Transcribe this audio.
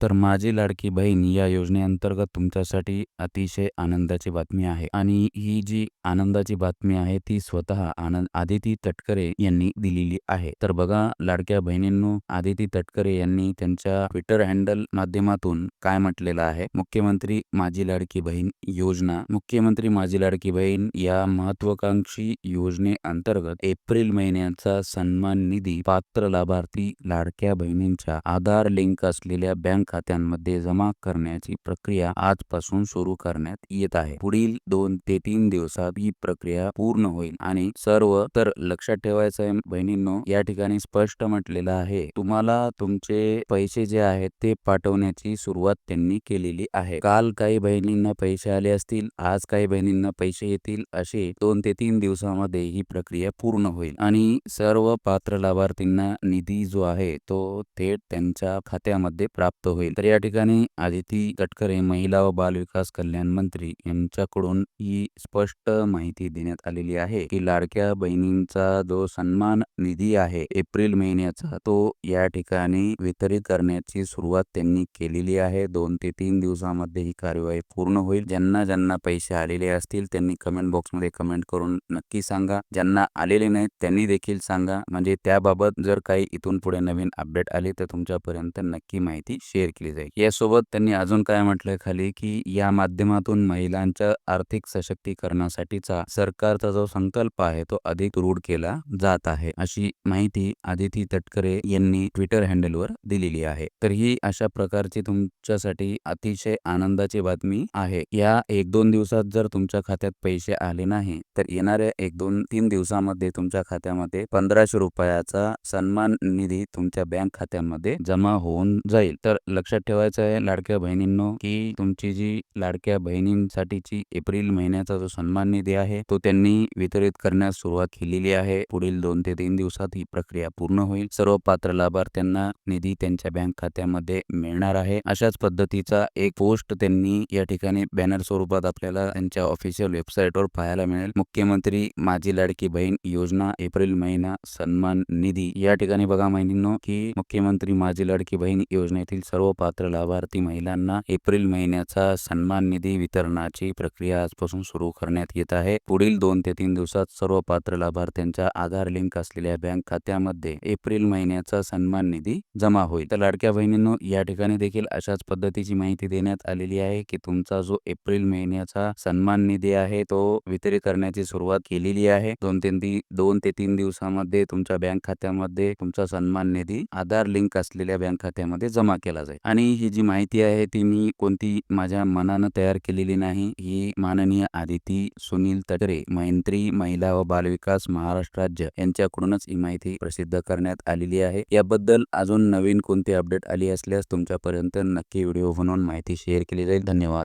तर माझी लाडकी बहीण या योजनेअंतर्गत तुमच्यासाठी अतिशय आनंदाची बातमी आहे आणि ही जी आनंदाची बातमी आहे ती स्वतः आनंद आदिती तटकरे यांनी दिलेली आहे. तर बघा लाडक्या बहिणींनो आदिती तटकरे यांनी त्यांच्या ट्विटर हँडल माध्यमातून काय म्हटलेलं आहे? मुख्यमंत्री माझी लाडकी बहीण योजना. मुख्यमंत्री माझी लाडकी बहीण या महत्वाकांक्षी योजनेअंतर्गत एप्रिल महिन्याचा सन्मान निधी पात्र लाभार्थी लाडक्या बहिणींच्या आधार लिंक असलेल्या बँक खात्यांमध्ये जमा करण्याची प्रक्रिया आजपासून सुरू करण्यात येत आहे. पुढील दोन ते तीन दिवसात ही प्रक्रिया पूर्ण होईल आणि सर्व तर लक्षात ठेवायचं आहे बहिणींनो या ठिकाणी स्पष्ट म्हटलेलं आहे. तुम्हाला तुमचे पैसे जे आहेत ते पाठवण्याची सुरुवात त्यांनी केलेली आहे. काल काही बहिणींना पैसे आले असतील आज काही बहिणींना पैसे येतील असे दोन ते तीन दिवसामध्ये ही प्रक्रिया पूर्ण होईल. आणि सर्व पात्र लाभार्थींना निधी जो आहे तो थेट त्यांच्या खात्यामध्ये प्राप्त होईल. होईल. तर या ठिकाणी आदिती तटकरे महिला व बाल विकास कल्याण मंत्री यांच्याकडून ही स्पष्ट माहिती देण्यात आलेली आहे की लाडक्या बहिणींचा जो सन्मान निधी आहे एप्रिल महिन्याचा तो या ठिकाणी वितरित करण्याची सुरुवात त्यांनी केलेली आहे. दोन ते तीन दिवसामध्ये ही कार्यवाही पूर्ण होईल. ज्यांना ज्यांना पैसे आलेले असतील त्यांनी कमेंट बॉक्समध्ये कमेंट करून नक्की सांगा. ज्यांना आलेले नाहीत त्यांनी देखील सांगा. म्हणजे त्याबाबत जर काही इथून पुढे नवीन अपडेट आले तर तुमच्यापर्यंत नक्की माहिती शेअर ऐकली जाईल. यासोबत त्यांनी अजून काय म्हटलंय खाली की या माध्यमातून महिलांच्या आर्थिक सशक्तीकरणासाठीचा सरकारचा जो संकल्प आहे तो अधिक रूढ केला जात आहे. अशी माहिती आदिती तटकरे यांनी ट्विटर हँडलवर दिलेली आहे. तर ही अशा प्रकारची तुमच्यासाठी अतिशय आनंदाची बातमी आहे. या एक दोन दिवसात जर तुमच्या खात्यात पैसे आले नाही तर येणाऱ्या एक दोन तीन दिवसामध्ये तुमच्या खात्यामध्ये पंधराशे रुपयाचा सन्मान निधी तुमच्या बँक खात्यामध्ये जमा होऊन जाईल. तर लक्षात ठेवायचं आहे लाडक्या बहिणींनो की तुमची जी लाडक्या बहिणींसाठीची एप्रिल महिन्याचा जो सन्मान निधी आहे तो त्यांनी वितरित करण्यास सुरुवात केलेली आहे. पुढील दोन ते तीन दिवसात ही प्रक्रिया पूर्ण होईल. सर्व पात्र लाभार्थ्यांना निधी त्यांच्या बँक खात्यामध्ये मिळणार आहे. अशाच पद्धतीचा एक पोस्ट त्यांनी या ठिकाणी बॅनर स्वरूपात आपल्याला त्यांच्या ऑफिशियल वेबसाईटवर पाहायला मिळेल. मुख्यमंत्री माझी लाडकी बहीण योजना एप्रिल महिना सन्मान निधी. या ठिकाणी बघा महिनींनो की मुख्यमंत्री माझी लाडकी बहीण योजनेतील सर्व पात्र लाभार्थी महिलांना एप्रिल महिन्याचा सन्मान निधी वितरणाची प्रक्रिया आजपासून सुरू करण्यात येत आहे. पुढील दोन ते तीन दिवसात सर्व पात्र लाभार्थ्यांच्या आधार लिंक असलेल्या बँक खात्यामध्ये एप्रिल महिन्याचा सन्मान निधी जमा होईल. तर लाडक्या बहिणींनो या ठिकाणी देखील अशाच पद्धतीची माहिती देण्यात आलेली आहे की तुमचा जो एप्रिल महिन्याचा सन्मान निधी आहे तो वितरित करण्याची सुरुवात केलेली आहे. दोन तीन दोन ते तीन दिवसामध्ये तुमच्या बँक खात्यामध्ये तुमचा सन्मान निधी आधार लिंक असलेल्या बँक खात्यामध्ये जमा केला जाईल. आणि ही जी माहिती आहे ती मी कोणती माझ्या मनानं तयार केलेली नाही ही माननीय आदिती सुनील तटरे मैत्री महिला व बालविकास महाराष्ट्र राज्य यांच्याकडूनच ही माहिती प्रसिद्ध करण्यात आलेली आहे. याबद्दल अजून नवीन कोणती अपडेट आली असल्यास तुमच्यापर्यंत नक्की व्हिडिओ बनवून माहिती शेअर केली जाईल. धन्यवाद.